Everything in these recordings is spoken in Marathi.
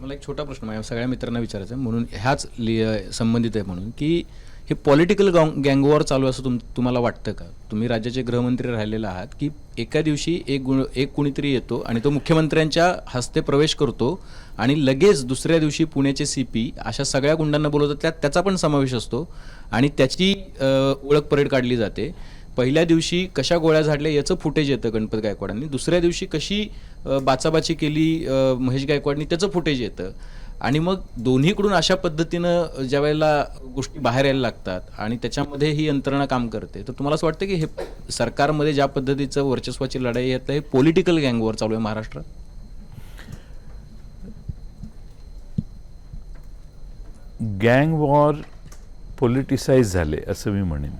मला एक छोटा प्रश्न माझ्या सगळ्या मित्रांना विचारायचा आहे. म्हणून ह्याच लि- संबंधित आहे म्हणून की हे पॉलिटिकल गँगवॉर चालू आहे असं तुम तुम्हाला वाटतं का? तुम्ही राज्याचे गृहमंत्री राहिलेले आहात की एका दिवशी एक गुण एक कुणीतरी येतो आणि तो मुख्यमंत्र्यांच्या हस्ते प्रवेश करतो आणि लगेच दुसऱ्या दिवशी पुण्याचे सी पी अशा सगळ्या गुंडांना बोलवतात त्यात त्याचा पण समावेश असतो आणि त्याची ओळख परेड काढली जाते. पहिल्या दिवशी कशा गोळ्या झाडल्या याचं फुटेज येतं गणपत गायकवाडांनी. दुसऱ्या दिवशी कशी बाचाबाची केली महेश गायकवाडनी त्याचं फुटेज येतं. आणि मग दोन्हीकडून अशा पद्धतीनं ज्या वेळेला गोष्टी बाहेर यायला लागतात आणि त्याच्यामध्ये ही यंत्रणा काम करते तर तुम्हाला असं वाटतं की हे सरकारमध्ये ज्या पद्धतीचं वर्चस्वाची लढाई आहे हे पॉलिटिकल गँगवर चालू आहे महाराष्ट्रात? गँग वॉर पॉलिटिसाइज झाले असं मी म्हणेन.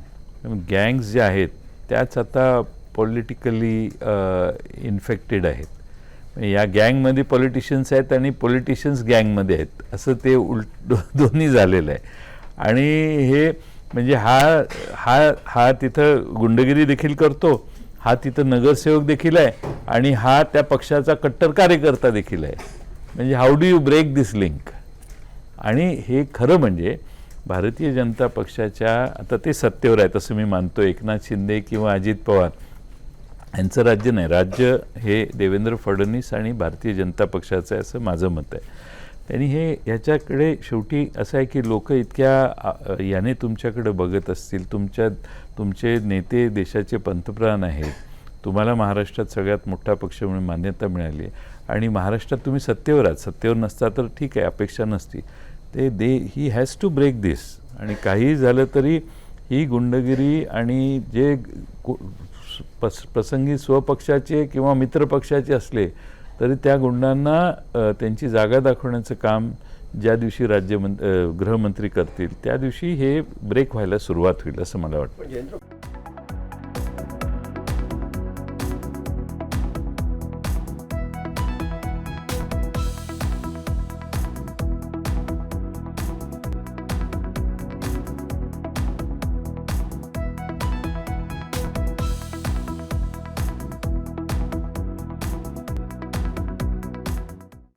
गँग्स ज्या आहेत त्याच आता पॉलिटिकली इन्फेक्टेड आहेत. या गँगमध्ये पॉलिटिशियन्स आहेत आणि पॉलिटिशियन्स गँगमध्ये आहेत. असं ते उलट दोन्ही झालेलं आहे. आणि हे म्हणजे हा हा हा तिथं गुंडगिरी देखील करतो हा तिथं नगरसेवक देखील आहे आणि हा त्या पक्षाचा कट्टर कार्यकर्ता देखील आहे. म्हणजे how do you break this link आणि हे खरं म्हणजे भारतीय जनता पक्षाच्या आता ते सत्तेवर आहेत असं मी मानतो एकनाथ शिंदे किंवा अजित पवार यांचं राज्य नाही. राज्य हे देवेंद्र फडणवीस आणि भारतीय जनता पक्षाचं आहे असं माझं मत आहे. त्यांनी हे ह्याच्याकडे शेवटी असं आहे की लोक इतक्या याने तुमच्याकडे बघत असतील तुमच्या तुमचे नेते देशाचे पंतप्रधान आहेत तुम्हाला महाराष्ट्रात सगळ्यात मोठा पक्ष म्हणून मान्यता मिळाली आहे. आणि महाराष्ट्रात तुम्ही सत्तेवर आहात. सत्तेवर नसता तर ठीक आहे अपेक्षा नसती. ते दे he has to break this आणि काही झालं तरी ही गुंडगिरी आणि जे प्रसंगी स्वपक्षाचे किंवा मित्रपक्षाचे असले तरी त्या गुंडांना त्यांची जागा दाखवण्याचं काम ज्या दिवशी राज्यमं गृहमंत्री करतील त्या दिवशी हे ब्रेक व्हायला सुरुवात होईल असं मला वाटतं.